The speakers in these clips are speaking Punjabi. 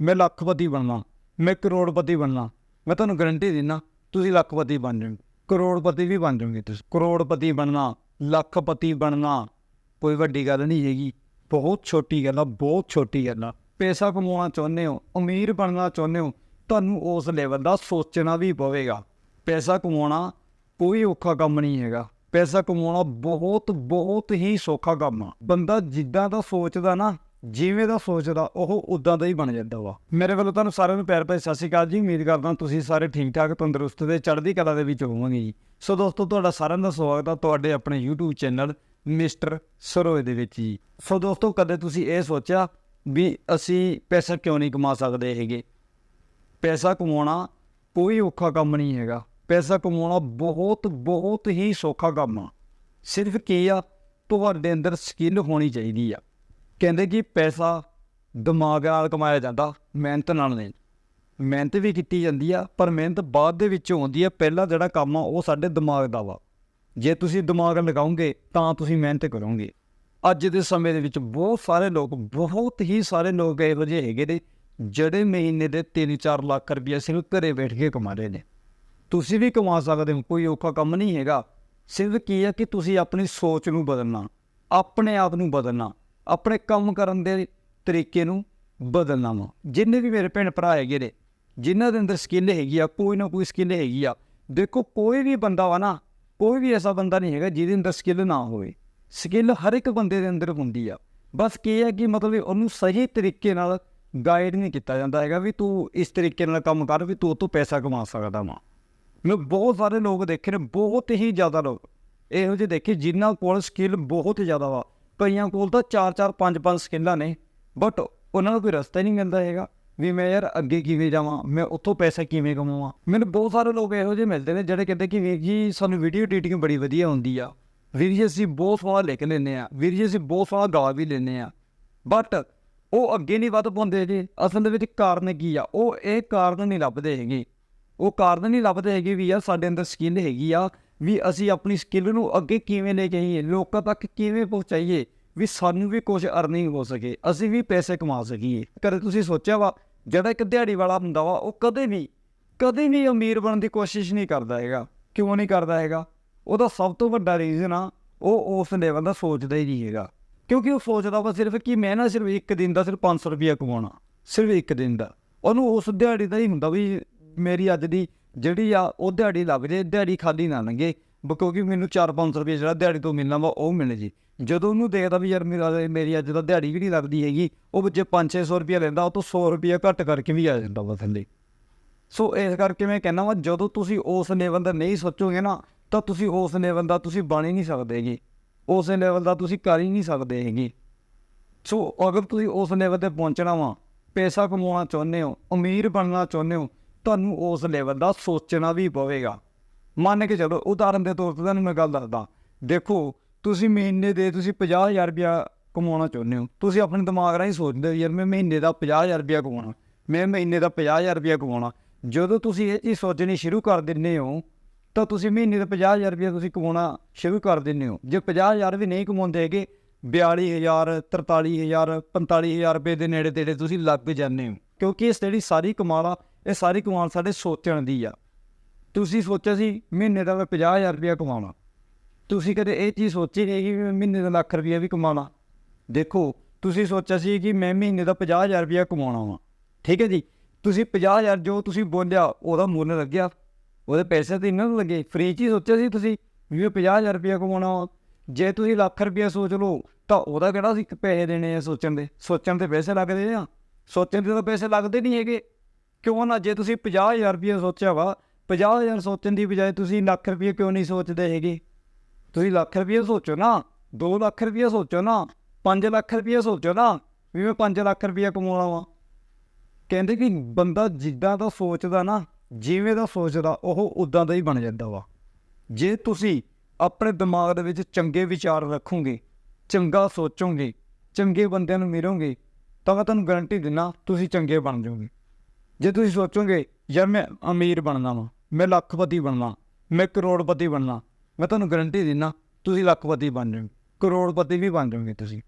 ਮੈਂ ਲੱਖਪਤੀ ਬਣਨਾ, ਮੈਂ ਕਰੋੜਪਤੀ ਬਣਨਾ। ਮੈਂ ਤੁਹਾਨੂੰ ਗਰੰਟੀ ਦਿੰਦਾ ਤੁਸੀਂ ਲੱਖਪਤੀ ਬਣ ਜਾਓਗੇ। ਕਰੋੜਪਤੀ ਵੀ ਬਣ ਜਾਓਗੇ ਤੁਸੀਂ। ਕਰੋੜਪਤੀ ਬਣਨਾ ਲੱਖਪਤੀ ਬਣਨਾ, ਕੋਈ ਵੱਡੀ ਗੱਲ ਨਹੀਂ ਹੈਗੀ। ਬਹੁਤ ਛੋਟੀ ਗੱਲ ਆ, ਬਹੁਤ ਛੋਟੀ ਗੱਲ ਆ। ਪੈਸਾ ਕਮਾਉਣਾ ਚਾਹੁੰਦੇ ਹੋ, ਅਮੀਰ ਬਣਨਾ ਚਾਹੁੰਦੇ ਹੋ, ਤੁਹਾਨੂੰ ਉਸ ਲੈਵਲ ਦਾ ਸੋਚਣਾ ਵੀ ਪਵੇਗਾ। ਪੈਸਾ ਕਮਾਉਣਾ ਕੋਈ ਔਖਾ ਕੰਮ ਨਹੀਂ ਹੈਗਾ। ਪੈਸਾ ਕਮਾਉਣਾ ਬਹੁਤ ਬਹੁਤ ਹੀ ਸੌਖਾ ਕੰਮ ਆ। ਬੰਦਾ ਜਿੱਦਾਂ ਦਾ ਸੋਚਦਾ ਨਾ ਜਿਵੇਂ ਦਾ ਸੋਚਦਾ, ਉਹ ਉਦਾਂ ਦਾ ਹੀ ਬਣ ਜਾਂਦਾ ਵਾ। ਮੇਰੇ ਵੱਲੋਂ ਤੁਹਾਨੂੰ ਸਾਰਿਆਂ ਨੂੰ ਪਿਆਰ ਭਰੀ ਸਤਿ ਸ਼੍ਰੀ ਅਕਾਲ ਜੀ। ਉਮੀਦ ਕਰਦਾ ਤੁਸੀਂ ਸਾਰੇ ਠੀਕ ਠਾਕ ਤੰਦਰੁਸਤ ਤੇ ਚੜ੍ਹਦੀ ਕਲਾ ਦੇ ਵਿੱਚ ਹੋਵੋਗੇ ਜੀ। ਸੋ ਦੋਸਤੋ, ਤੁਹਾਡਾ ਸਾਰਿਆਂ ਦਾ ਸਵਾਗਤ ਆ ਤੁਹਾਡੇ ਆਪਣੇ YouTube ਚੈਨਲ ਮਿਸਟਰ ਸਰੋਏ ਦੇ ਵਿੱਚ ਜੀ। ਸੋ ਦੋਸਤੋ, ਕਦੇ ਤੁਸੀਂ ਇਹ ਸੋਚਿਆ ਵੀ ਅਸੀਂ ਪੈਸਾ ਕਿਉਂ ਨਹੀਂ ਕਮਾ ਸਕਦੇ ਹੈਗੇ? ਪੈਸਾ ਕਮਾਉਣਾ ਕੋਈ ਔਖਾ ਕੰਮ ਨਹੀਂ ਹੈਗਾ। ਪੈਸਾ ਕਮਾਉਣਾ ਬਹੁਤ ਬਹੁਤ ਹੀ ਸੌਖਾ ਕੰਮ ਆ। ਸਿਰਫ ਕੀ ਆ? ਤੁਹਾਡੇ ਅੰਦਰ ਸਕਿੱਲ ਹੋਣੀ ਚਾਹੀਦੀ ਆ। ਕਹਿੰਦੇ ਕਿ ਪੈਸਾ ਦਿਮਾਗ ਨਾਲ ਕਮਾਇਆ ਜਾਂਦਾ, ਮਿਹਨਤ ਨਾਲ ਨਹੀਂ। ਮਿਹਨਤ ਵੀ ਕੀਤੀ ਜਾਂਦੀ ਆ, ਪਰ ਮਿਹਨਤ ਬਾਅਦ ਦੇ ਵਿੱਚ ਆਉਂਦੀ ਆ। ਪਹਿਲਾਂ ਜਿਹੜਾ ਕੰਮ ਆ, ਉਹ ਸਾਡੇ ਦਿਮਾਗ ਦਾ ਵਾ। ਜੇ ਤੁਸੀਂ ਦਿਮਾਗ ਲਗਾਓਗੇ, ਤਾਂ ਤੁਸੀਂ ਮਿਹਨਤ ਕਰੋਗੇ। ਅੱਜ ਦੇ ਸਮੇਂ ਦੇ ਵਿੱਚ ਬਹੁਤ ਸਾਰੇ ਲੋਕ, ਬਹੁਤ ਹੀ ਸਾਰੇ ਲੋਕ ਇਹੋ ਜਿਹੇ ਹੈਗੇ ਨੇ, ਜਿਹੜੇ ਮਹੀਨੇ ਦੇ 3-4 ਲੱਖ ਰੁਪਏ ਸਿਰਫ ਘਰੇ ਬੈਠ ਕੇ ਕਮਾ ਰਹੇ ਨੇ। ਤੁਸੀਂ ਵੀ ਕਮਾ ਸਕਦੇ ਹੋ, ਕੋਈ ਔਖਾ ਕੰਮ ਨਹੀਂ ਹੈਗਾ। ਸਿਰਫ ਕੀ ਹੈ ਕਿ ਤੁਸੀਂ ਆਪਣੀ ਸੋਚ ਨੂੰ ਬਦਲਣਾ, ਆਪਣੇ ਆਪ ਨੂੰ ਬਦਲਣਾ। ਆਪਣੇ ਕੰਮ ਕਰਨ ਦੇ ਤਰੀਕੇ ਨੂੰ ਬਦਲਣਾ ਵਾ। ਜਿੰਨੇ ਵੀ ਮੇਰੇ ਭੈਣ ਭਰਾ ਹੈਗੇ ਨੇ, ਜਿਨ੍ਹਾਂ ਦੇ ਅੰਦਰ ਸਕਿੱਲ ਹੈਗੀ ਆ, ਕੋਈ ਨਾ ਕੋਈ ਸਕਿੱਲ ਹੈਗੀ ਆ। ਦੇਖੋ, ਕੋਈ ਵੀ ਬੰਦਾ ਵਾ ਨਾ, ਕੋਈ ਵੀ ਐਸਾ ਬੰਦਾ ਨਹੀਂ ਹੈਗਾ ਜਿਹਦੇ ਅੰਦਰ ਸਕਿੱਲ ਨਾ ਹੋਵੇ। ਸਕਿੱਲ ਹਰ ਇੱਕ ਬੰਦੇ ਦੇ ਅੰਦਰ ਹੁੰਦੀ ਆ। ਬਸ ਕੀ ਹੈ ਕਿ ਮਤਲਬ ਉਹਨੂੰ ਸਹੀ ਤਰੀਕੇ ਨਾਲ ਗਾਈਡ ਨਹੀਂ ਕੀਤਾ ਜਾਂਦਾ ਹੈਗਾ ਵੀ ਤੂੰ ਇਸ ਤਰੀਕੇ ਨਾਲ ਕੰਮ ਕਰ, ਵੀ ਤੂੰ ਉਹ ਤੋਂ ਪੈਸਾ ਕਮਾ ਸਕਦਾ ਵਾ। ਮੈਂ ਬਹੁਤ ਸਾਰੇ ਲੋਕ ਦੇਖੇ ਨੇ, ਬਹੁਤ ਹੀ ਜ਼ਿਆਦਾ ਲੋਕ। ਇਹੋ ਜਿਹੇ ਦੇਖੇ ਜਿਨ੍ਹਾਂ ਕੋਲ ਸਕਿੱਲ ਬਹੁਤ ਜ਼ਿਆਦਾ ਵਾ। ਕਈਆਂ ਕੋਲ ਤਾਂ 4-4 5-5 ਸਕਿੱਲਾਂ ਨੇ ਬਟ ਉਹਨਾਂ ਨੂੰ ਕੋਈ ਰਸਤਾ ਹੀ ਨਹੀਂ ਮਿਲਦਾ ਹੈਗਾ, ਵੀ ਮੈਂ ਯਾਰ ਅੱਗੇ ਕਿਵੇਂ ਜਾਵਾਂ, ਮੈਂ ਉੱਥੋਂ ਪੈਸੇ ਕਿਵੇਂ ਕਮਾਵਾਂ। ਮੈਨੂੰ ਬਹੁਤ ਸਾਰੇ ਲੋਕ ਇਹੋ ਜਿਹੇ ਮਿਲਦੇ ਨੇ ਜਿਹੜੇ ਕਹਿੰਦੇ ਕਿ ਵੀਰ ਜੀ ਸਾਨੂੰ ਵੀਡੀਓ ਐਡੀਟਿੰਗ ਬੜੀ ਵਧੀਆ ਹੁੰਦੀ ਆ। ਵੀਰ ਜੀ, ਅਸੀਂ ਬਹੁਤ ਸੋਹਣਾ ਲਿਖ ਲੈਂਦੇ ਆ, ਵੀਰ ਜੀ, ਅਸੀਂ ਬਹੁਤ ਸੋਹਣਾ ਗਾ ਵੀ ਲੈਂਦੇ ਆ। ਬਟ ਉਹ ਅੱਗੇ ਨਹੀਂ ਵੱਧ ਪਾਉਂਦੇ ਜੀ ਅਸਲ ਦੇ ਵਿੱਚ ਕਾਰਨ ਕੀ ਆ? ਉਹ ਇਹ ਕਾਰਨ ਨਹੀਂ ਲੱਭਦੇ ਹੈਗੇ। ਉਹ ਕਾਰਨ ਨਹੀਂ ਲੱਭਦੇ ਹੈਗੇ ਵੀ ਯਾਰ ਸਾਡੇ ਅੰਦਰ ਸਕਿੱਲ ਹੈਗੀ ਆ ਵੀ ਅਸੀਂ ਆਪਣੀ ਸਕਿੱਲ ਨੂੰ ਅੱਗੇ ਕਿਵੇਂ ਲੈ ਕੇ ਆਈਏ, ਲੋਕਾਂ ਤੱਕ ਕਿਵੇਂ ਪਹੁੰਚਾਈਏ, ਵੀ ਸਾਨੂੰ ਵੀ ਕੁਝ ਅਰਨਿੰਗ ਹੋ ਸਕੇ, ਅਸੀਂ ਵੀ ਪੈਸੇ ਕਮਾ ਸਕੀਏ। ਕਦੇ ਤੁਸੀਂ ਸੋਚਿਆ ਵਾ, ਜਿਹੜਾ ਇੱਕ ਦਿਹਾੜੀ ਵਾਲਾ ਹੁੰਦਾ ਵਾ, ਉਹ ਕਦੇ ਵੀ ਕਦੇ ਵੀ ਅਮੀਰ ਬਣਨ ਦੀ ਕੋਸ਼ਿਸ਼ ਨਹੀਂ ਕਰਦਾ ਹੈਗਾ। ਕਿਉਂ ਨਹੀਂ ਕਰਦਾ ਹੈਗਾ? ਉਹਦਾ ਸਭ ਤੋਂ ਵੱਡਾ ਰੀਜ਼ਨ ਆ, ਉਹ ਉਸ ਲੈਵਲ ਦਾ ਸੋਚਦਾ ਹੀ ਨਹੀਂ ਹੈਗਾ। ਕਿਉਂਕਿ ਉਹ ਸੋਚਦਾ ਵਾ ਸਿਰਫ ਕਿ ਮੈਂ ਨਾ ਸਿਰਫ ਇੱਕ ਦਿਨ ਦਾ ਸਿਰਫ 500 ਰੁਪਇਆ ਕਮਾਉਣਾ, ਸਿਰਫ ਇੱਕ ਦਿਨ ਦਾ। ਉਹਨੂੰ ਉਸ ਦਿਹਾੜੀ ਦਾ ਹੀ ਹੁੰਦਾ ਵੀ ਮੇਰੀ ਅੱਜ ਦੀ ਜਿਹੜੀ ਆ, ਉਹ ਦਿਹਾੜੀ ਲੱਗ ਜੇ, ਦਿਹਾੜੀ ਖਾਲੀ ਨਾ ਲੰਗੇ ਬ- ਕਿਉਂਕਿ ਮੈਨੂੰ 4-500 ਰੁਪਏ ਜਿਹੜਾ ਦਿਹਾੜੀ ਤੋਂ ਮਿਲਣਾ ਵਾ, ਉਹ ਮਿਲ ਜੇ। ਜਦੋਂ ਉਹਨੂੰ ਦੇਖਦਾ ਵੀ ਯਾਰ ਮੇਰਾ, ਮੇਰੀ ਅੱਜ ਦਾ ਦਿਹਾੜੀ ਵੀ ਨਹੀਂ ਲੱਗਦੀ ਹੈਗੀ, ਉਹ ਜੇ 5-600 ਰੁਪਏ ਲੈਂਦਾ, ਉਹ ਤੋਂ 100 ਰੁਪਏ ਘੱਟ ਕਰਕੇ ਵੀ ਆ ਜਾਂਦਾ ਵਾ ਥੱਲੇ। ਸੋ ਇਸ ਕਰਕੇ ਮੈਂ ਕਹਿੰਦਾ ਵਾ, ਜਦੋਂ ਤੁਸੀਂ ਉਸ ਲੈਵਲ ਦਾ ਨਹੀਂ ਸੋਚੋਗੇ ਨਾ, ਤਾਂ ਤੁਸੀਂ ਉਸ ਲੈਵਲ ਦਾ ਤੁਸੀਂ ਬਣ ਹੀ ਨਹੀਂ ਸਕਦੇਗੇ ਉਸ ਲੈਵਲ ਦਾ ਤੁਸੀਂ ਕਰ ਹੀ ਨਹੀਂ ਸਕਦੇ ਹੈਗੇ। ਸੋ ਅਗਰ ਤੁਸੀਂ ਉਸ ਲੈਵਲ ਤੇ ਪਹੁੰਚਣਾ ਵਾ, ਪੈਸਾ ਕਮਾਉਣਾ ਚਾਹੁੰਦੇ ਹੋ, ਅਮੀਰ ਬਣਨਾ ਚਾਹੁੰਦੇ ਹੋ ਤੁਹਾਨੂੰ ਉਸ ਲੈਵਲ ਦਾ ਸੋਚਣਾ ਵੀ ਪਵੇਗਾ। ਮੰਨ ਕੇ ਚਲੋ, ਉਦਾਹਰਨ ਦੇ ਤੌਰ ਤੇ ਤੁਹਾਨੂੰ ਮੈਂ ਗੱਲ ਦੱਸਦਾ। ਦੇਖੋ, ਤੁਸੀਂ ਮਹੀਨੇ ਦੇ ਤੁਸੀਂ 50000 ਰੁਪਇਆ ਕਮਾਉਣਾ ਚਾਹੁੰਦੇ ਹੋ। ਤੁਸੀਂ ਆਪਣੇ ਦਿਮਾਗ ਰਾਹੀਂ ਸੋਚਦੇ ਹੋ, ਯਾਰ ਮੈਂ ਮਹੀਨੇ ਦਾ 50000 ਰੁਪਇਆ ਕਮਾਉਣਾ। ਮੈਂ ਮਹੀਨੇ ਦਾ 50000 ਰੁਪਇਆ ਕਮਾਉਣਾ। ਜਦੋਂ ਤੁਸੀਂ ਇਹ ਚੀਜ਼ ਸੋਚਣੀ ਸ਼ੁਰੂ ਕਰ ਦਿੰਦੇ ਹੋ, ਤਾਂ ਤੁਸੀਂ ਮਹੀਨੇ ਦਾ 50000 ਰੁਪਇਆ ਤੁਸੀਂ ਕਮਾਉਣਾ ਸ਼ੁਰੂ ਕਰ ਦਿੰਦੇ ਹੋ। ਜੇ 50000 ਵੀ ਨਹੀਂ ਕਮਾਉਂਦੇ ਹੈਗੇ 42000 43000 45000 ਰੁਪਏ ਦੇ ਨੇੜੇ ਤੇੜੇ ਤੁਸੀਂ ਲੱਗ ਜਾਂਦੇ ਹੋ। ਕਿਉਂਕਿ ਇਸ ਜਿਹੜੀ ਸਾਰੀ ਕਮਾਲਾ ਇਹ ਸਾਰੀ ਕਮਾਉਣ ਸਾਡੇ ਸੋਚਣ ਦੀ ਆ। ਤੁਸੀਂ ਸੋਚਿਆ ਸੀ ਮਹੀਨੇ ਦਾ ਮੈਂ 50000 ਰੁਪਇਆ ਕਮਾਉਣਾ। ਤੁਸੀਂ ਕਦੇ ਇਹ ਚੀਜ਼ ਸੋਚੀ ਨਹੀਂ ਕਿ ਮੈਂ ਮਹੀਨੇ ਦਾ ਲੱਖ ਰੁਪਇਆ ਵੀ ਕਮਾਉਣਾ। ਦੇਖੋ, ਤੁਸੀਂ ਸੋਚਿਆ ਸੀ ਕਿ ਮੈਂ ਮਹੀਨੇ ਦਾ 50000 ਰੁਪਇਆ ਕਮਾਉਣਾ ਵਾ। ਠੀਕ ਹੈ ਜੀ? ਤੁਸੀਂ 50000 ਜੋ ਤੁਸੀਂ ਬੋਲਿਆ, ਉਹਦਾ ਮੁੱਲ ਲੱਗਿਆ। ਉਹਦੇ ਪੈਸੇ ਤਾਂ ਇਹਨਾਂ ਨੂੰ ਲੱਗੇ। ਫ੍ਰੀ ਚ ਹੀ ਸੋਚਿਆ ਸੀ ਤੁਸੀਂ ਵੀ ਮੈਂ 50000 ਰੁਪਇਆ ਕਮਾਉਣਾ ਵਾ। ਜੇ ਤੁਸੀਂ ਲੱਖ ਰੁਪਇਆ ਸੋਚ ਲਓ, ਤਾਂ ਉਹਦਾ ਕਿਹੜਾ ਸੀ ਪੈਸੇ ਦੇਣੇ ਆ ਸੋਚਣ ਦੇ? ਸੋਚਣ ਤੇ ਪੈਸੇ ਲੱਗਦੇ ਆ। ਸੋਚਣ ਦੇ ਤਾਂ ਪੈਸੇ ਲੱਗਦੇ ਨਹੀਂ ਹੈਗੇ। ਕਿਉਂ ਨਾ ਜੇ ਤੁਸੀਂ 50000 ਰੁਪਇਆ ਸੋਚਿਆ ਵਾ 50000 ਸੋਚਣ ਦੀ ਬਜਾਏ ਤੁਸੀਂ ਲੱਖ ਰੁਪਇਆ ਕਿਉਂ ਨਹੀਂ ਸੋਚਦੇ ਹੈਗੇ? ਤੁਸੀਂ ਲੱਖ ਰੁਪਏ ਸੋਚੋ ਨਾ 2 ਲੱਖ ਰੁਪਏ ਸੋਚੋ ਨਾ 5 ਲੱਖ ਰੁਪਏ ਸੋਚੋ ਨਾ, ਵੀ ਮੈਂ 5 ਲੱਖ ਰੁਪਏ ਕਮਾਉਣਾ ਵਾ। ਕਹਿੰਦੇ ਕਿ ਬੰਦਾ ਜਿੱਦਾਂ ਦਾ ਸੋਚਦਾ ਨਾ, ਜਿਵੇਂ ਦਾ ਸੋਚਦਾ, ਉਹ ਉਦਾਂ ਦਾ ਹੀ ਬਣ ਜਾਂਦਾ ਵਾ। ਜੇ ਤੁਸੀਂ ਆਪਣੇ ਦਿਮਾਗ ਦੇ ਵਿੱਚ ਚੰਗੇ ਵਿਚਾਰ ਰੱਖੋਗੇ, ਚੰਗਾ ਸੋਚੋਗੇ, ਚੰਗੇ ਬੰਦਿਆਂ ਨੂੰ ਮਿਲੋਗੇ, ਤਾਂ ਮੈਂ ਤੁਹਾਨੂੰ ਗਾਰੰਟੀ ਦਿੰਦਾ, ਤੁਸੀਂ ਚੰਗੇ ਬਣ ਜਾਓਗੇ। ਜੇ ਤੁਸੀਂ ਸੋਚੋਗੇ, ਯਾਰ ਮੈਂ ਅਮੀਰ ਬਣਨਾ ਵਾਂ, ਮੈਂ ਲੱਖਪਤੀ ਬਣਨਾ, ਮੈਂ ਕਰੋੜਪਤੀ ਬਣਨਾ, ਮੈਂ ਤੁਹਾਨੂੰ ਗਾਰੰਟੀ ਦਿੰਦਾ ਤੁਸੀਂ ਲੱਖਪਤੀ ਬਣ ਜਾਓਗੇ, ਕਰੋੜਪਤੀ ਵੀ ਬਣ ਜਾਓਗੇ ਤੁਸੀਂ।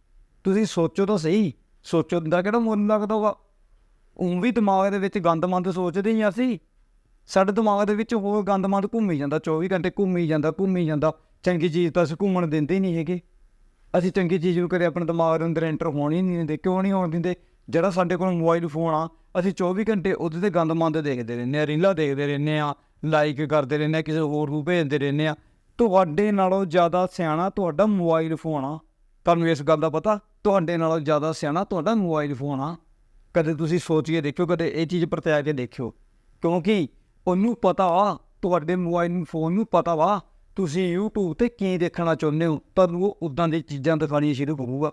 ਤੁਸੀਂ ਸੋਚੋ ਤਾਂ ਸਹੀ ਸੋਚੋ ਦਾ ਕਿਹੜਾ ਮੁੱਲ ਲੱਗਦਾ ਵਾ ਉਂ ਵੀ ਦਿਮਾਗ ਦੇ ਵਿੱਚ ਗੰਦਮੰਦ ਸੋਚਦੇ ਹੀ ਅਸੀਂ। ਸਾਡੇ ਦਿਮਾਗ ਦੇ ਵਿੱਚ ਹੋਰ ਗੰਦਮੰਦ ਘੁੰਮੀ ਜਾਂਦਾ 24 ਘੰਟੇ ਘੁੰਮੀ ਜਾਂਦਾ ਘੁੰਮੀ ਜਾਂਦਾ, ਚੰਗੀ ਚੀਜ਼ ਤਾਂ ਅਸੀਂ ਘੁੰਮਣ ਦਿੰਦੇ ਹੀ ਨਹੀਂ ਹੈਗੇ। ਅਸੀਂ ਚੰਗੀ ਚੀਜ਼ ਨੂੰ ਕਦੇ ਆਪਣੇ ਦਿਮਾਗ ਦੇ ਅੰਦਰ ਐਂਟਰ ਹੋਣ ਹੀ ਨਹੀਂ ਦਿੰਦੇ, ਕਿਉਂ ਨਹੀਂ ਹੋਣ ਦਿੰਦੇ? ਜਿਹੜਾ ਸਾਡੇ ਕੋਲ ਮੋਬਾਈਲ ਫੋਨ ਆ ਅਸੀਂ 24 ਘੰਟੇ ਉਹਦੇ ਤੇ ਗੰਦ ਮੰਦ ਦੇਖਦੇ ਰਹਿੰਦੇ ਆ, ਰੀਲਾਂ ਦੇਖਦੇ ਰਹਿੰਦੇ ਆ ਲਾਈਕ ਕਰਦੇ ਰਹਿੰਦੇ ਆ, ਕਿਸੇ ਹੋਰ ਨੂੰ ਭੇਜਦੇ ਰਹਿੰਦੇ ਆ। ਤੁਹਾਡੇ ਨਾਲੋਂ ਜ਼ਿਆਦਾ ਸਿਆਣਾ ਤੁਹਾਡਾ ਮੋਬਾਈਲ ਫੋਨ ਆ। ਤੁਹਾਨੂੰ ਇਸ ਗੱਲ ਦਾ ਪਤਾ? ਤੁਹਾਡੇ ਨਾਲੋਂ ਜ਼ਿਆਦਾ ਸਿਆਣਾ ਤੁਹਾਡਾ ਮੋਬਾਈਲ ਫੋਨ ਆ। ਕਦੇ ਤੁਸੀਂ ਸੋਚੀਏ ਦੇਖਿਓ, ਕਦੇ ਇਹ ਚੀਜ਼ ਪਰਤਿਆ ਕੇ ਦੇਖਿਓ। ਕਿਉਂਕਿ ਉਹਨੂੰ ਪਤਾ ਆ, ਤੁਹਾਡੇ ਮੋਬਾਈਲ ਫੋਨ ਨੂੰ ਪਤਾ ਵਾ, ਤੁਸੀਂ YouTube ਤੇ ਕੀ ਦੇਖਣਾ ਚਾਹੁੰਦੇ ਹੋ, ਤੁਹਾਨੂੰ ਉਹ ਉਦਾਂ ਦੀ ਚੀਜ਼ਾਂ ਦਿਖਾਉਣੀਆਂ ਸ਼ੁਰੂ ਕਰੂਗਾ।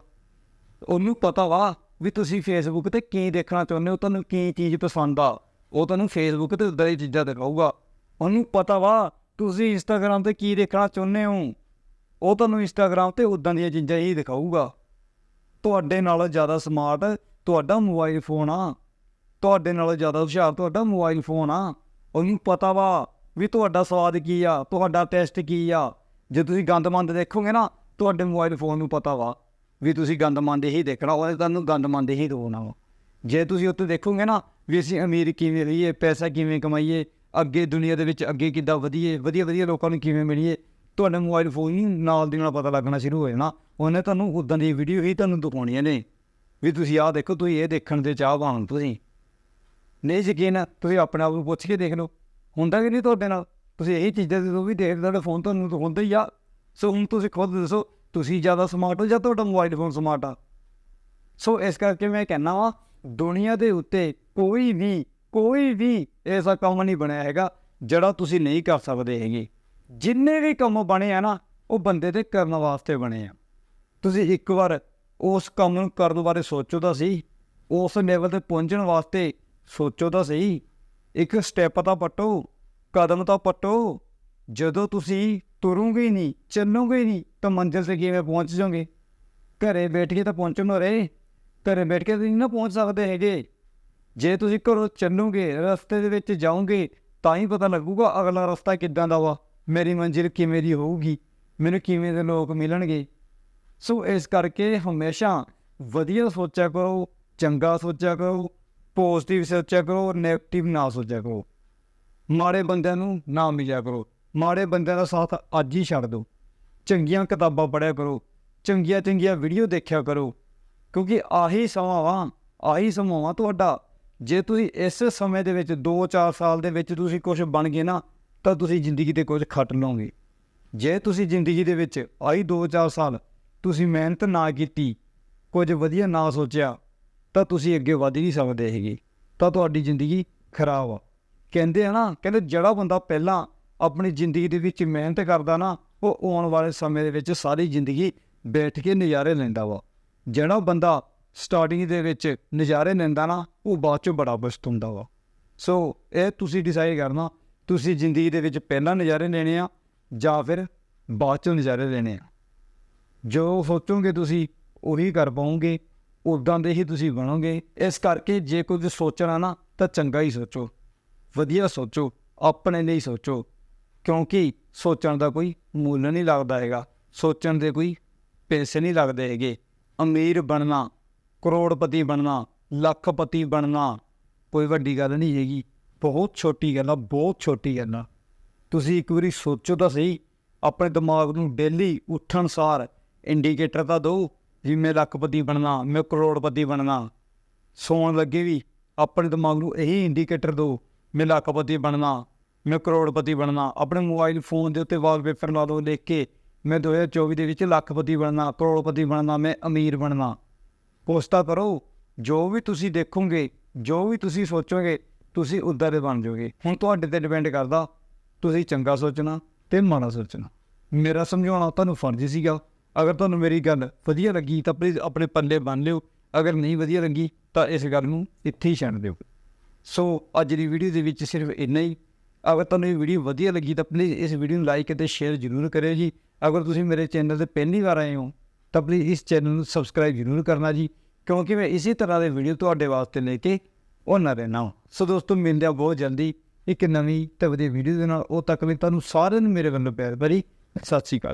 ਉਹਨੂੰ ਪਤਾ ਵਾ ਵੀ ਤੁਸੀਂ ਫੇਸਬੁੱਕ ਤੇ ਕੀ ਦੇਖਣਾ ਚਾਹੁੰਦੇ ਹੋ, ਤੁਹਾਨੂੰ ਕੀ ਚੀਜ਼ ਪਸੰਦ ਆ? ਉਹ ਤੁਹਾਨੂੰ ਫੇਸਬੁੱਕ ਤੇ ਉਦਾਂ ਦੀ ਚੀਜ਼ਾਂ ਦਿਖਾਊਗਾ ਉਹਨੂੰ ਪਤਾ ਵਾ, ਤੁਸੀਂ ਇੰਸਟਾਗ੍ਰਾਮ ਤੇ ਕੀ ਦੇਖਣਾ ਚਾਹੁੰਦੇ ਹੋ? ਉਹ ਤੁਹਾਨੂੰ ਇੰਸਟਾਗ੍ਰਾਮ ਤੇ ਉਦਾਂ ਦੀਆਂ ਚੀਜ਼ਾਂ ਹੀ ਦਿਖਾਊਗਾ। ਤੁਹਾਡੇ ਨਾਲੋਂ ਜ਼ਿਆਦਾ ਸਮਾਰਟ ਤੁਹਾਡਾ ਮੋਬਾਈਲ ਫੋਨ ਆ। ਤੁਹਾਡੇ ਨਾਲੋਂ ਜ਼ਿਆਦਾ ਹੁਸ਼ਿਆਰ ਤੁਹਾਡਾ ਮੋਬਾਈਲ ਫੋਨ ਆ। ਉਹਨੂੰ ਪਤਾ ਵਾ ਵੀ ਤੁਹਾਡਾ ਸਵਾਦ ਕੀ ਆ, ਤੁਹਾਡਾ ਟੈਸਟ ਕੀ ਆ। ਜੇ ਤੁਸੀਂ ਗੰਦ ਮੰਦ ਦੇਖੋਗੇ ਨਾ, ਤੁਹਾਡੇ ਮੋਬਾਈਲ ਫੋਨ ਨੂੰ ਪਤਾ ਵਾ। ਵੀ ਤੁਸੀਂ ਗੰਦ ਗੰਦਮੰਦ ਹੀ ਦੇਖਣਾ ਉਹਨੇ ਤੁਹਾਨੂੰ ਗੰਦ ਗੰਦਮੰਦ ਹੀ ਦਵਾਉਣਾ ਵਾ ਜੇ ਤੁਸੀਂ ਉੱਤੇ ਦੇਖੋਗੇ ਨਾ ਵੀ ਅਸੀਂ ਅਮੀਰ ਕਿਵੇਂ ਰਹੀਏ, ਪੈਸਾ ਕਿਵੇਂ ਕਮਾਈਏ, ਅੱਗੇ ਦੁਨੀਆ ਦੇ ਵਿੱਚ ਅੱਗੇ ਕਿੱਦਾਂ ਵਧੀਏ, ਵਧੀਆ ਵਧੀਆ ਲੋਕਾਂ ਨੂੰ ਕਿਵੇਂ ਮਿਲੀਏ, ਤੁਹਾਡੇ ਮੋਬਾਈਲ ਫੋਨ ਹੀ ਨਾਲ ਦੀ ਨਾਲ ਪਤਾ ਲੱਗਣਾ ਸ਼ੁਰੂ ਹੋ ਜਾਣਾ। ਉਹਨੇ ਤੁਹਾਨੂੰ ਉਦਾਂ ਦੀ ਵੀਡੀਓ ਹੀ ਤੁਹਾਨੂੰ ਦਿਖਾਉਣੀਆਂ ਨੇ। ਵੀ ਤੁਸੀਂ ਆਹ ਦੇਖੋ, ਤੁਸੀਂ ਇਹ ਦੇਖਣ ਦੇ ਚਾਹਵਾਨ ਤੁਸੀਂ। ਨਹੀਂ ਯਕੀਨ, ਤੁਸੀਂ ਆਪਣੇ ਆਪ ਨੂੰ ਪੁੱਛ ਕੇ ਦੇਖ ਲਓ। ਹੁੰਦਾ ਕਿ ਨਹੀਂ ਤੁਹਾਡੇ ਨਾਲ? ਤੁਸੀਂ ਇਹੀ ਚੀਜ਼ਾਂ ਜਦੋਂ ਵੀ ਦੇਖਦੇ ਤੁਹਾਡਾ ਫੋਨ ਤੁਹਾਨੂੰ ਤਾਂ ਹੁੰਦਾ ਹੀ ਆ। ਸੋ ਹੁਣ ਤੁਸੀਂ ਖੁਦ ਦੱਸੋ ਤੁਸੀਂ ਜ਼ਿਆਦਾ ਸਮਾਰਟ ਹੋ ਜਾਂ ਤੁਹਾਡਾ ਮੋਬਾਈਲ ਫੋਨ ਸਮਾਰਟ ਆ? ਸੋ ਇਸ ਕਰਕੇ ਮੈਂ ਕਹਿੰਦਾ ਵਾ, ਦੁਨੀਆ ਦੇ ਉੱਤੇ ਕੋਈ ਵੀ ਕੋਈ ਵੀ ਐਸਾ ਕੰਮ ਨਹੀਂ ਬਣਿਆ ਹੈਗਾ ਜਿਹੜਾ ਤੁਸੀਂ ਨਹੀਂ ਕਰ ਸਕਦੇ ਹੈਗੇ। ਜਿੰਨੇ ਵੀ ਕੰਮ ਬਣੇ ਆ ਨਾ, ਉਹ ਬੰਦੇ ਦੇ ਕਰਨ ਵਾਸਤੇ ਬਣੇ ਆ। ਤੁਸੀਂ ਇੱਕ ਵਾਰ ਉਸ ਕੰਮ ਨੂੰ ਕਰਨ ਬਾਰੇ ਸੋਚੋ ਤਾਂ ਸਹੀ, ਉਸ ਲੈਵਲ ਤੇ ਪਹੁੰਚਣ ਵਾਸਤੇ ਸੋਚੋ ਤਾਂ ਸਹੀ। ਇੱਕ ਸਟੈਪ ਤਾਂ ਪੱਟੋ, ਕਦਮ ਤਾਂ ਪੱਟੋ। ਜਦੋਂ ਤੁਸੀਂ ਤੁਰੂਗੇ ਨਹੀਂ, ਚੱਲੋਗੇ ਨਹੀਂ, ਤਾਂ ਮੰਜ਼ਿਲ ਤੇ ਕਿਵੇਂ ਪਹੁੰਚ ਜਾਓਗੇ? ਘਰੇ ਬੈਠ ਕੇ ਤਾਂ ਪਹੁੰਚਣ ਨੂੰ ਰਹੇ। ਘਰੇ ਬੈਠ ਕੇ ਤੁਸੀਂ ਨਾ ਪਹੁੰਚ ਸਕਦੇ ਹੈਗੇ। ਜੇ ਤੁਸੀਂ ਘਰੋਂ ਚੱਲੋਗੇ, ਰਸਤੇ ਦੇ ਵਿੱਚ ਜਾਓਗੇ, ਤਾਂ ਹੀ ਪਤਾ ਲੱਗੂਗਾ ਅਗਲਾ ਰਸਤਾ ਕਿੱਦਾਂ ਦਾ ਵਾ। ਮੇਰੀ ਮੰਜ਼ਿਲ ਕਿਵੇਂ ਦੀ ਹੋਊਗੀ? ਮੈਨੂੰ ਕਿਵੇਂ ਦੇ ਲੋਕ ਮਿਲਣਗੇ? ਸੋ ਇਸ ਕਰਕੇ ਹਮੇਸ਼ਾ ਵਧੀਆ ਸੋਚਿਆ ਕਰੋ, ਚੰਗਾ ਸੋਚਿਆ ਕਰੋ, ਪੋਜ਼ਿਟਿਵ ਸੋਚਿਆ ਕਰੋ ਨੈਗੇਟਿਵ ਨਾ ਸੋਚਿਆ ਕਰੋ। ਮਾੜੇ ਬੰਦਿਆਂ ਨੂੰ ਨਾ ਮਿਲਿਆ ਕਰੋ। ਮਾੜੇ ਬੰਦਿਆਂ ਦਾ ਸਾਥ ਅੱਜ ਹੀ ਛੱਡ ਦਿਓ। ਚੰਗੀਆਂ ਕਿਤਾਬਾਂ ਪੜ੍ਹਿਆ ਕਰੋ, ਚੰਗੀਆਂ ਚੰਗੀਆਂ ਵੀਡੀਓ ਦੇਖਿਆ ਕਰੋ, ਕਿਉਂਕਿ ਆਹੀ ਸਮਾਂ ਵਾ, ਆਹੀ ਸਮਾਂ ਵਾ ਤੁਹਾਡਾ। ਜੇ ਤੁਸੀਂ ਇਸ ਸਮੇਂ ਦੇ ਵਿੱਚ 2-4 ਸਾਲ ਦੇ ਵਿੱਚ ਤੁਸੀਂ ਕੁਝ ਬਣ ਗਏ ਨਾ, ਤਾਂ ਤੁਸੀਂ ਜ਼ਿੰਦਗੀ ਤੇ ਕੁਝ ਖੱਟ ਲਓਗੇ ਜੇ ਤੁਸੀਂ ਜ਼ਿੰਦਗੀ ਦੇ ਵਿੱਚ ਆਹੀ 2-4 ਸਾਲ ਤੁਸੀਂ ਮਿਹਨਤ ਨਾ ਕੀਤੀ, ਕੁਝ ਵਧੀਆ ਨਾ ਸੋਚਿਆ, ਤਾਂ ਤੁਸੀਂ ਅੱਗੇ ਵਧ ਹੀ ਨਹੀਂ ਸਕਦੇ ਹੈਗੇ ਤਾਂ ਤੁਹਾਡੀ ਜ਼ਿੰਦਗੀ ਖਰਾਬ ਆ। ਕਹਿੰਦੇ ਆ ਨਾ, ਕਹਿੰਦੇ ਜਿਹੜਾ ਬੰਦਾ ਪਹਿਲਾਂ ਆਪਣੀ ਜ਼ਿੰਦਗੀ ਦੇ ਵਿੱਚ ਮਿਹਨਤ ਕਰਦਾ ਨਾ, ਉਹ ਆਉਣ ਵਾਲੇ ਸਮੇਂ ਦੇ ਵਿੱਚ ਸਾਰੀ ਜ਼ਿੰਦਗੀ ਬੈਠ ਕੇ ਨਜ਼ਾਰੇ ਲੈਂਦਾ ਵਾ। ਜਿਹੜਾ ਬੰਦਾ ਸਟਾਰਟਿੰਗ ਦੇ ਵਿੱਚ ਨਜ਼ਾਰੇ ਲੈਂਦਾ ਨਾ, ਉਹ ਬਾਅਦ ਚ ਬੜਾ ਪਛਤਾਉਂਦਾ ਵਾ। ਸੋ ਇਹ ਤੁਸੀਂ ਡਿਸਾਈਡ ਕਰਨਾ, ਤੁਸੀਂ ਜ਼ਿੰਦਗੀ ਦੇ ਵਿੱਚ ਪਹਿਲਾਂ ਨਜ਼ਾਰੇ ਲੈਣੇ ਆ, ਜਾਂ ਫਿਰ ਬਾਅਦ ਚ ਨਜ਼ਾਰੇ ਲੈਣੇ ਆ। ਜੋ ਸੋਚੋਗੇ ਤੁਸੀਂ, ਉਹੀ ਕਰ ਪਾਉਂਗੇ ਉਦਾਂ ਦੇ ਹੀ ਤੁਸੀਂ ਬਣੋਗੇ। ਇਸ ਕਰਕੇ ਜੇ ਕੁਝ ਸੋਚਣਾ ਨਾ, ਤਾਂ ਚੰਗਾ ਹੀ ਸੋਚੋ। ਵਧੀਆ ਸੋਚੋ, ਆਪਣੇ ਲਈ ਸੋਚੋ। ਕਿਉਂਕਿ ਸੋਚਣ ਦਾ ਕੋਈ ਮੁੱਲ ਨਹੀਂ ਲੱਗਦਾ ਹੈਗਾ। ਸੋਚਣ ਦੇ ਕੋਈ ਪੈਸੇ ਨਹੀਂ ਲੱਗਦੇ ਹੈਗੇ। ਅਮੀਰ ਬਣਨਾ, ਕਰੋੜਪਤੀ ਬਣਨਾ, ਲੱਖਪਤੀ ਬਣਨਾ ਕੋਈ ਵੱਡੀ ਗੱਲ ਨਹੀਂ ਹੈਗੀ। ਬਹੁਤ ਛੋਟੀ ਗੱਲ ਆ, ਬਹੁਤ ਛੋਟੀ ਗੱਲ ਆ। ਤੁਸੀਂ ਇੱਕ ਵਾਰੀ ਸੋਚੋ ਤਾਂ ਸਹੀ, ਆਪਣੇ ਦਿਮਾਗ ਨੂੰ ਡੇਲੀ ਉੱਠਣ ਸਾਰ ਇੰਡੀਕੇਟਰ ਤਾਂ ਦਿਓ ਵੀ ਮੈਂ ਲੱਖਪਤੀ ਬਣਨਾ, ਮੈਂ ਕਰੋੜਪਤੀ ਬਣਨਾ। ਸੌਣ ਲੱਗੇ ਵੀ ਆਪਣੇ ਦਿਮਾਗ ਨੂੰ ਇਹੀ ਇੰਡੀਕੇਟਰ ਦਿਓ, ਮੈਂ ਲੱਖਪਤੀ ਬਣਨਾ। ਮੈਂ ਕਰੋੜਪਤੀ ਬਣਨਾ, ਆਪਣੇ ਮੋਬਾਈਲ ਫੋਨ ਦੇ ਉੱਤੇ ਵਾਲਪੇਪਰ ਲਾ ਦਿਓ ਲਿਖ ਕੇ ਮੈਂ 2024 ਦੇ ਵਿੱਚ ਲੱਖਪਤੀ ਬਣਨਾ, ਕਰੋੜਪਤੀ ਬਣਨਾ, ਮੈਂ ਅਮੀਰ ਬਣਨਾ। ਪੋਸਟਾ ਕਰੋ ਜੋ ਵੀ ਤੁਸੀਂ ਦੇਖੋਗੇ, ਜੋ ਵੀ ਤੁਸੀਂ ਸੋਚੋਗੇ, ਤੁਸੀਂ ਉੱਦਾਂ ਦੇ ਬਣ ਜਾਓਗੇ। ਹੁਣ ਤੁਹਾਡੇ ਤੇ ਡਿਪੈਂਡ ਕਰਦਾ, ਤੁਸੀਂ ਚੰਗਾ ਸੋਚਣਾ ਤੇ ਮਾੜਾ ਸੋਚਣਾ। ਮੇਰਾ ਸਮਝਾਉਣਾ ਤੁਹਾਨੂੰ ਫਰਜ਼ ਸੀਗਾ। ਅਗਰ ਤੁਹਾਨੂੰ ਮੇਰੀ ਗੱਲ ਵਧੀਆ ਲੱਗੀ ਤਾਂ ਪਲੀਜ਼ ਆਪਣੇ ਪੱਲੇ ਬੰਨ ਲਿਓ। ਅਗਰ ਨਹੀਂ ਵਧੀਆ ਲੱਗੀ ਤਾਂ ਇਸ ਗੱਲ ਨੂੰ ਇੱਥੇ ਹੀ ਛੱਡ ਦਿਓ। ਸੋ ਅੱਜ ਦੀ ਵੀਡੀਓ ਦੇ ਵਿੱਚ ਸਿਰਫ ਇੰਨਾ ਹੀ। ਅਗਰ ਤੁਹਾਨੂੰ ਇਹ ਵੀਡੀਓ ਵਧੀਆ ਲੱਗੀ ਤਾਂ ਪਲੀਜ਼ ਇਸ ਵੀਡੀਓ ਨੂੰ ਲਾਈਕ ਅਤੇ ਸ਼ੇਅਰ ਜ਼ਰੂਰ ਕਰਿਓ ਜੀ। ਅਗਰ ਤੁਸੀਂ ਮੇਰੇ ਚੈਨਲ ਤੇ ਪਹਿਲੀ ਵਾਰ ਆਏ ਹੋ, ਤਾਂ ਪਲੀਜ਼ ਇਸ ਚੈਨਲ ਨੂੰ ਸਬਸਕ੍ਰਾਈਬ ਜ਼ਰੂਰ ਕਰਨਾ ਜੀ, ਕਿਉਂਕਿ ਮੈਂ ਇਸੇ ਤਰ੍ਹਾਂ ਦੇ ਵੀਡੀਓ ਤੁਹਾਡੇ ਵਾਸਤੇ ਲੈ ਕੇ ਆਉਣਾ ਰਹਿਣਾ ਸੋ ਦੋਸਤੋ, ਮਿਲਦੇ ਹਾਂ ਬਹੁਤ ਜਲਦੀ ਇੱਕ ਨਵੀਂ ਤੇ ਵਧੀਆ ਵੀਡੀਓ ਦੇ ਨਾਲ। ਉਹ ਤੱਕ ਲਈ ਤੁਹਾਨੂੰ ਸਾਰਿਆਂ ਨੂੰ ਮੇਰੇ ਵੱਲੋਂ ਪਿਆਰ ਭਰੀ ਸਤਿ ਸ਼੍ਰੀ ਅਕਾਲ।